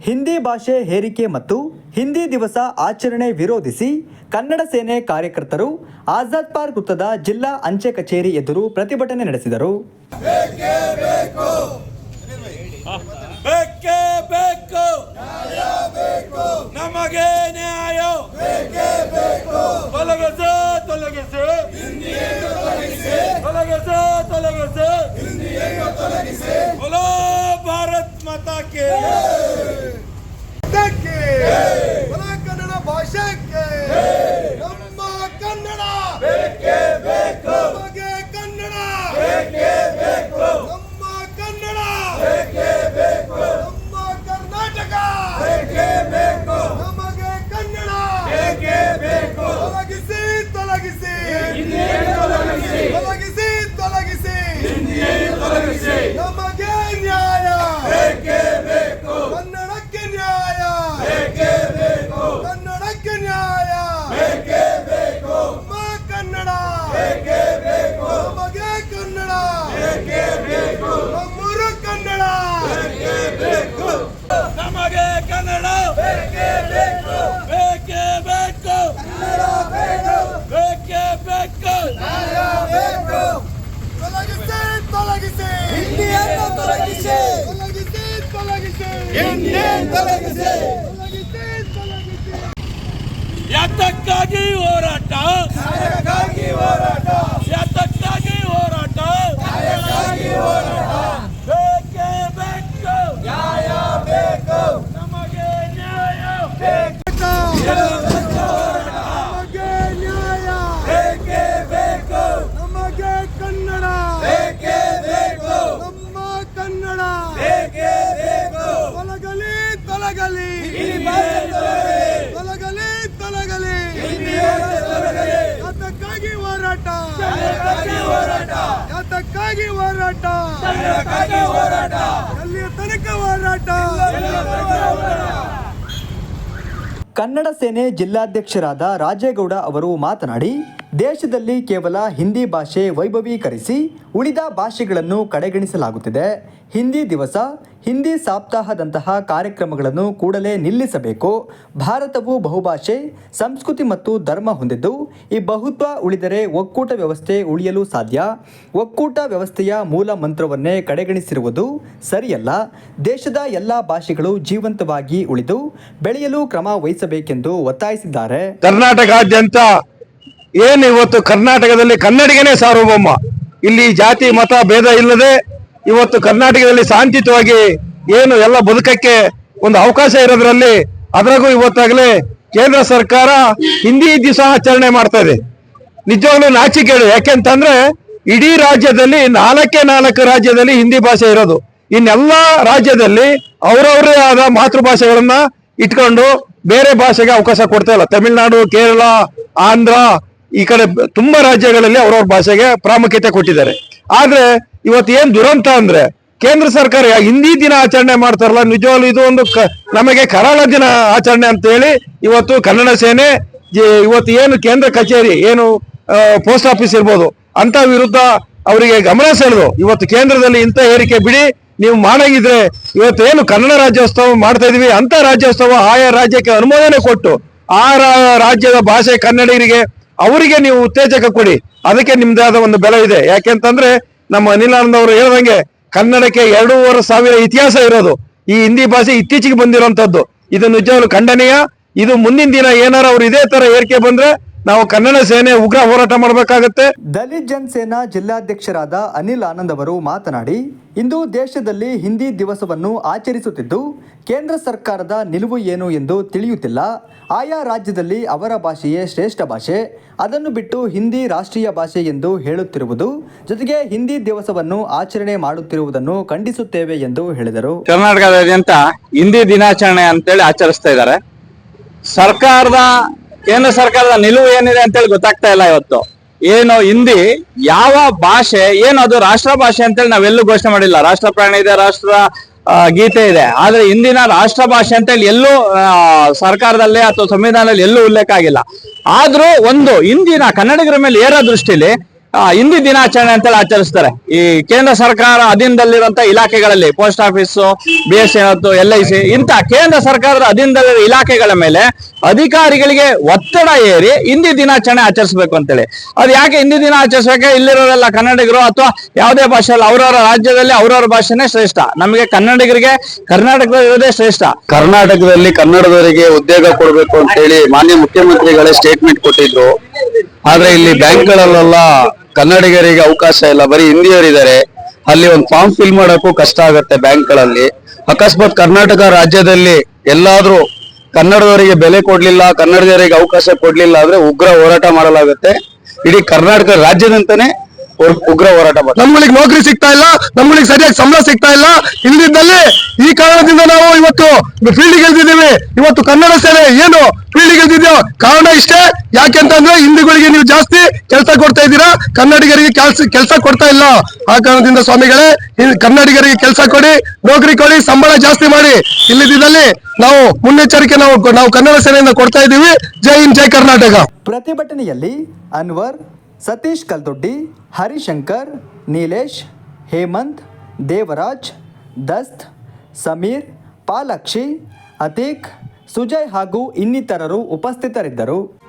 ಹಿಂದಿ ಭಾಷೆ ಹೇರಿಕೆ ಮತ್ತು ಹಿಂದಿ ದಿವಸ ಆಚರಣೆ ವಿರೋಧಿಸಿ ಕನ್ನಡ ಸೇನೆ ಕಾರ್ಯಕರ್ತರು ಆಜಾದ್ ಪಾರ್ಕ್ ವೃತ್ತದ ಜಿಲ್ಲಾ ಅಂಚೆ ಕಚೇರಿ ಎದುರು ಪ್ರತಿಭಟನೆ ನಡೆಸಿದರು. ಬೇಕೇ ಬೇಕು ನಮಗೆ ನ್ಯಾಯ ತೊಲಗಿಸು ತೊಲಗಿಸು ತೊಲಗಿಸು ತೊಲಗಿಸು बोलो ಭಾರತ್ ಮಾತಾ ಕೆ ಅದಕ್ಕೆ ಹೊಲ ಭಾಷೆಗೆ ನಮ್ಮ ಕನ್ನಡ. ಬೇಕೇ ಬೇಕು. ನಮಗೆ ಕನ್ನಡ. ಬೇಕೇ ಕನ್ನಡ ನಮ್ಮ ಕರ್ನಾಟಕ ನಮಗೆ ಕನ್ನಡ ತೊಲಗಿಸಿ ತೊಲಗಿಸಿ ತೊಲಗಿಸಿ ತೊಲಗಿಸಿ ನಮಗೆ ನ್ಯಾಯ ಕನ್ನಡಕ್ಕೆ ನ್ಯಾಯ ಕನ್ನಡಕ್ಕೆ ನ್ಯಾಯ ನಮ್ಮ ಕನ್ನಡ ನಮಗೆ ಕನ್ನಡ ನಮ್ಮೂರು ಕನ್ನಡ ನಮಗೆ ಕನ್ನಡ ಬೇಕೇ ಬೇಕು ಬೇಕೇ ಬೇಕು ತೊಲಗಿಸಿ ತೊಲಗಿಸಿ ಹಿಂದಿಯನ್ನು ತೊಲಗಿಸಿ ತೊಲಗಿಸಿ ತೊಲಗಿಸಿ ಯಾತಕ್ಕಾಗಿ ಹೋರಾಟ? ತೊಲಗಲಿ. ತೊಲಗಲಿ ತೊಲಗಲಿ. ಯಾತಕ್ಕಾಗಿ ಹೋರಾಟ. ಯಾತಕ್ಕಾಗಿ ಹೋರಾಟ? ಎಲ್ಲಿಯ ತನಕ ಹೋರಾಟ. ಕನ್ನಡ ಸೇನೆ ಜಿಲ್ಲಾಧ್ಯಕ್ಷರಾದ ರಾಜೇಗೌಡ ಅವರು ಮಾತನಾಡಿ ದೇಶದಲ್ಲಿ ಕೇವಲ ಹಿಂದಿ ಭಾಷೆ ವೈಭವೀಕರಿಸಿ ಉಳಿದ ಭಾಷೆಗಳನ್ನು ಕಡೆಗಣಿಸಲಾಗುತ್ತಿದೆ. ಹಿಂದಿ ದಿವಸ ಹಿಂದಿ ಸಾಪ್ತಾಹದಂತಹ ಕಾರ್ಯಕ್ರಮಗಳನ್ನು ಕೂಡಲೇ ನಿಲ್ಲಿಸಬೇಕು. ಭಾರತವು ಬಹುಭಾಷೆ, ಸಂಸ್ಕೃತಿ ಮತ್ತು ಧರ್ಮ ಹೊಂದಿದ್ದು, ಈ ಬಹುತ್ವ ಉಳಿದರೆ ಒಕ್ಕೂಟ ವ್ಯವಸ್ಥೆ ಉಳಿಯಲು ಸಾಧ್ಯ. ಒಕ್ಕೂಟ ವ್ಯವಸ್ಥೆಯ ಮೂಲ ಮಂತ್ರವನ್ನೇ ಕಡೆಗಣಿಸಿರುವುದು ಸರಿಯಲ್ಲ. ದೇಶದ ಎಲ್ಲ ಭಾಷೆಗಳು ಜೀವಂತವಾಗಿ ಉಳಿದು, ಬೆಳೆಯಲು ಕ್ರಮ ವಹಿಸಬೇಕೆಂದು ಒತ್ತಾಯಿಸಿದ್ದಾರೆ. ಕರ್ನಾಟಕಾದ್ಯಂತ ಏನು ಇವತ್ತು ಕರ್ನಾಟಕದಲ್ಲಿ ಕನ್ನಡಿಗನೇ ಸಾರ್ವಭೌಮ. ಇಲ್ಲಿ ಜಾತಿ, ಮತ, ಭೇದ ಇಲ್ಲದೆ ಇವತ್ತು ಕರ್ನಾಟಕದಲ್ಲಿ ಶಾಂತಿಯುತವಾಗಿ ಏನು ಎಲ್ಲ ಬದುಕಕ್ಕೆ ಒಂದು ಅವಕಾಶ ಇರೋದ್ರಲ್ಲಿ ಅದ್ರಾಗೂ ಇವತ್ತಾಗಲೇ ಕೇಂದ್ರ ಸರ್ಕಾರ ಹಿಂದಿ ದಿವಸ ಆಚರಣೆ ಮಾಡ್ತಾ ಇದೆ. ನಿಜವಾಗ್ಲೂ ನಾಚಿಕೆಗಳು ಯಾಕೆಂತಂದ್ರೆ ಇಡೀ ರಾಜ್ಯದಲ್ಲಿ ನಾಲ್ಕೇ ನಾಲ್ಕು ರಾಜ್ಯದಲ್ಲಿ ಹಿಂದಿ ಭಾಷೆ ಇರೋದು. ಇನ್ನೆಲ್ಲ ರಾಜ್ಯದಲ್ಲಿ ಅವರವರೇ ಆದ ಮಾತೃಭಾಷೆಗಳನ್ನ ಇಟ್ಕೊಂಡು ಬೇರೆ ಭಾಷೆಗೆ ಅವಕಾಶ ಕೊಡ್ತಾ ಇಲ್ಲ. ತಮಿಳ್ನಾಡು, ಕೇರಳ, ಆಂಧ್ರ ಈ ಕಡೆ ತುಂಬಾ ರಾಜ್ಯಗಳಲ್ಲಿ ಅವ್ರವ್ರ ಭಾಷೆಗೆ ಪ್ರಾಮುಖ್ಯತೆ ಕೊಟ್ಟಿದ್ದಾರೆ. ಆದ್ರೆ ಇವತ್ತು ಏನ್ ದುರಂತ ಅಂದ್ರೆ ಕೇಂದ್ರ ಸರ್ಕಾರ ಹಿಂದಿ ದಿನ ಆಚರಣೆ ಮಾಡ್ತಾರಲ್ಲ, ನಿಜವಾಗ್ಲು ಇದು ಒಂದು ನಮಗೆ ಕರಾಳ ದಿನ ಆಚರಣೆ ಅಂತ ಹೇಳಿ ಇವತ್ತು ಕನ್ನಡ ಸೇನೆ ಇವತ್ತು ಏನು ಕೇಂದ್ರ ಕಚೇರಿ, ಏನು ಪೋಸ್ಟ್ ಆಫೀಸ್ ಇರ್ಬೋದು, ಅಂತ ವಿರುದ್ಧ ಅವರಿಗೆ ಗಮನ ಸೆಳೆದು ಇವತ್ತು ಕೇಂದ್ರದಲ್ಲಿ ಇಂಥ ಏರಿಕೆ ಬಿಡಿ, ನೀವು ಮಾಡಾಗಿದ್ರೆ ಇವತ್ತು ಏನು ಕನ್ನಡ ರಾಜ್ಯೋತ್ಸವ ಮಾಡ್ತಾ ಇದೀವಿ ಅಂತ ರಾಜ್ಯೋತ್ಸವ ಆಯಾ ರಾಜ್ಯಕ್ಕೆ ಅನುಮೋದನೆ ಕೊಟ್ಟು ಆ ರಾಜ್ಯದ ಭಾಷೆ ಕನ್ನಡಿಗರಿಗೆ ಅವರಿಗೆ ನೀವು ಉತ್ತೇಜಕ ಕೊಡಿ. ಅದಕ್ಕೆ ನಿಮ್ದಾದ ಒಂದು ಬೆಲೆ ಇದೆ. ಯಾಕೆಂತಂದ್ರೆ ನಮ್ಮ ಅನಿಲಾನಂದ್ ಅವರು ಹೇಳ್ದಂಗೆ ಕನ್ನಡಕ್ಕೆ ಎರಡೂವರೆ ಸಾವಿರ ಇತಿಹಾಸ ಇರೋದು. ಈ ಹಿಂದಿ ಭಾಷೆ ಇತ್ತೀಚೆಗೆ ಬಂದಿರುವಂತದ್ದು ಇದು ನಿಜವಾಗ್ಲು ಖಂಡನೀಯ. ಇದು ಮುಂದಿನ ದಿನ ಏನಾರ ಅವ್ರು ಇದೇ ತರ ಏರಿಕೆ ಬಂದ್ರೆ ನಾವು ಕನ್ನಡ ಸೇನೆ ಉಗ್ರ ಹೋರಾಟ ಮಾಡಬೇಕಾಗತ್ತೆ. ದಲಿತ್ ಜನಸೇನಾ ಜಿಲ್ಲಾಧ್ಯಕ್ಷರಾದ ಅನಿಲ್ ಆನಂದ್ ಅವರು ಮಾತನಾಡಿ ಇಂದು ದೇಶದಲ್ಲಿ ಹಿಂದಿ ದಿವಸವನ್ನು ಆಚರಿಸುತ್ತಿದ್ದು ಕೇಂದ್ರ ಸರ್ಕಾರದ ನಿಲುವು ಏನು ಎಂದು ತಿಳಿಯುತ್ತಿಲ್ಲ. ಆಯಾ ರಾಜ್ಯದಲ್ಲಿ ಅವರ ಭಾಷೆಯೇ ಶ್ರೇಷ್ಠ ಭಾಷೆ. ಅದನ್ನು ಬಿಟ್ಟು ಹಿಂದಿ ರಾಷ್ಟ್ರೀಯ ಭಾಷೆ ಎಂದು ಹೇಳುತ್ತಿರುವುದು ಜೊತೆಗೆ ಹಿಂದಿ ದಿವಸವನ್ನು ಆಚರಣೆ ಮಾಡುತ್ತಿರುವುದನ್ನು ಖಂಡಿಸುತ್ತೇವೆ ಎಂದು ಹೇಳಿದರು. ಕರ್ನಾಟಕದಾದ್ಯಂತ ಹಿಂದಿ ದಿನಾಚರಣೆ ಅಂತೇಳಿ ಆಚರಿಸ್ತಾ ಇದ್ದಾರೆ. ಸರ್ಕಾರದ ಕೇಂದ್ರ ಸರ್ಕಾರದ ನಿಲುವು ಏನಿದೆ ಅಂತೇಳಿ ಗೊತ್ತಾಗ್ತಾ ಇಲ್ಲ ಇವತ್ತು. ಏನು ಹಿಂದಿ ಯಾವ ಭಾಷೆ, ಏನು ಅದು ರಾಷ್ಟ್ರ ಭಾಷೆ ಅಂತೇಳಿ ನಾವೆಲ್ಲೂ ಘೋಷಣೆ ಮಾಡಿಲ್ಲ. ರಾಷ್ಟ್ರ ಪ್ರಾಣಿ ಇದೆ, ರಾಷ್ಟ್ರ ಗೀತೆ ಇದೆ. ಆದ್ರೆ ಹಿಂದಿನ ರಾಷ್ಟ್ರ ಭಾಷೆ ಅಂತೇಳಿ ಎಲ್ಲೂ ಸರ್ಕಾರದಲ್ಲಿ ಅಥವಾ ಸಂವಿಧಾನದಲ್ಲಿ ಎಲ್ಲೂ ಉಲ್ಲೇಖ ಆಗಿಲ್ಲ. ಆದ್ರೂ ಒಂದು ಹಿಂದಿನ ಕನ್ನಡಿಗರ ಮೇಲೆ ಏರೋ ದೃಷ್ಟಿಲಿ ಹಿಂದಿ ದಿನಾಚರಣೆ ಅಂತೇಳಿ ಆಚರಿಸ್ತಾರೆ. ಈ ಕೇಂದ್ರ ಸರ್ಕಾರ ಅಧೀನದಲ್ಲಿರುವಂತ ಇಲಾಖೆಗಳಲ್ಲಿ post office B S L I C ಇಂತ ಕೇಂದ್ರ ಸರ್ಕಾರದ ಅಧೀನದಲ್ಲಿರುವ ಇಲಾಖೆಗಳ ಮೇಲೆ ಅಧಿಕಾರಿಗಳಿಗೆ ಒತ್ತಡ ಏರಿ ಹಿಂದಿ ದಿನಾಚರಣೆ ಆಚರಿಸಬೇಕು ಅಂತೇಳಿ. ಅದು ಯಾಕೆ ಹಿಂದಿ ದಿನ ಆಚರಿಸ್ಬೇಕು? ಇಲ್ಲಿರೋರೆಲ್ಲ ಕನ್ನಡಿಗರು ಅಥವಾ ಯಾವುದೇ ಭಾಷೆಯಲ್ಲಿ, ಅವರವರ ರಾಜ್ಯದಲ್ಲಿ ಅವರವರ ಭಾಷೆನೇ ಶ್ರೇಷ್ಠ. ನಮಗೆ ಕನ್ನಡಿಗರಿಗೆ, ಕರ್ನಾಟಕದಲ್ಲಿ ಇರೋದೇ ಶ್ರೇಷ್ಠ. ಕರ್ನಾಟಕದಲ್ಲಿ ಕನ್ನಡದವರಿಗೆ ಉದ್ಯೋಗ ಕೊಡಬೇಕು ಅಂತ ಹೇಳಿ ಮಾನ್ಯ ಮುಖ್ಯಮಂತ್ರಿಗಳೇ ಸ್ಟೇಟ್ಮೆಂಟ್ ಕೊಟ್ಟಿದ್ರು. ಆದ್ರೆ ಇಲ್ಲಿ ಬ್ಯಾಂಕ್ಗಳಲ್ಲೆಲ್ಲ ಕನ್ನಡಿಗರಿಗೆ ಅವಕಾಶ ಇಲ್ಲ. ಬರೀ ಹಿಂದಿಯವರಿದ್ದಾರೆ. ಅಲ್ಲಿ ಒಂದು ಫಾರ್ಮ್ ಫಿಲ್ ಮಾಡೋಕ್ಕೂ ಕಷ್ಟ ಆಗುತ್ತೆ ಬ್ಯಾಂಕ್ಗಳಲ್ಲಿ. ಅಕಸ್ಮಾತ್ ಕರ್ನಾಟಕ ರಾಜ್ಯದಲ್ಲಿ ಎಲ್ಲಾದ್ರೂ ಕನ್ನಡದವರಿಗೆ ಬೆಲೆ ಕೊಡ್ಲಿಲ್ಲ, ಕನ್ನಡಿಗರಿಗೆ ಅವಕಾಶ ಕೊಡ್ಲಿಲ್ಲ ಅಂದ್ರೆ ಉಗ್ರ ಹೋರಾಟ ಮಾಡಲಾಗುತ್ತೆ. ಇಡೀ ಕರ್ನಾಟಕ ರಾಜ್ಯದಂತಾನೆ ಉಗ್ರ ಹೋರಾಟ ಮಾಡ್ತಾರೆ ನಮ್ಗಳಿಗೆ ನೌಕರಿ ಸಿಗ್ತಾ ಇಲ್ಲ ನಮ್ಗಳಿಗೆ ಸರಿಯಾಗಿ ಸಂಬಳ ಸಿಗ್ತಾ ಇಲ್ಲ. ಇಲ್ಲದಿದ್ದಲ್ಲಿ ಈ ಕಾರಣದಿಂದ ನಾವು ಇವತ್ತು ಫೀಲ್ಡ್ ಗೆಲ್ತಿದ್ದೀವಿ. ಇವತ್ತು ಕನ್ನಡ ಸೇನೆ ಏನು ಇಳಿದಿದ್ಯೋ ಕಾರಣ ಇಷ್ಟೇ. ಯಾಕೆಂತಂದ್ರೆ ಹಿಂದೂಗಳಿಗೆ ನೀವು ಜಾಸ್ತಿ ಕೆಲಸ ಕೊಡ್ತಾ ಇದ್ದೀರಾ. ಕನ್ನಡಿಗರಿಗೆ ಕೆಲಸ ಕೆಲಸ ಕೊಡ್ತಾ ಇಲ್ಲ. ಆ ಕಾರಣದಿಂದ ಸ್ವಾಮಿಗಳೇ ಕನ್ನಡಿಗರಿಗೆ ಕೆಲಸ ಕೊಡಿ, ನೌಕರಿ ಕೊಡಿ, ಸಂಬಳ ಜಾಸ್ತಿ ಮಾಡಿ. ಇಲ್ಲದಿದ್ದಲ್ಲಿ ನಾವು ಮುನ್ನೆಚ್ಚರಿಕೆ ನಾವು ನಾವು ಕನ್ನಡ ಸೇನೆಯಿಂದ ಕೊಡ್ತಾ ಇದ್ದೀವಿ. ಜೈ ಹಿಂದ್, ಜೈ ಕರ್ನಾಟಕ. ಪ್ರತಿಭಟನೆಯಲ್ಲಿ ಅನ್ವರ್, ಸತೀಶ್ ಕಲ್ದೊಡ್ಡಿ, ಹರಿಶಂಕರ್, ನೀಲೇಶ್, ಹೇಮಂತ್, ದೇವರಾಜ್, ದಸ್ತ್, ಸಮೀರ್, ಪಾಲಾಕ್ಷಿ, ಅತೀಕ್ ಸುಜಯ್ ಹಾಗೂ ಇನ್ನಿತರರು ಉಪಸ್ಥಿತರಿದ್ದರು.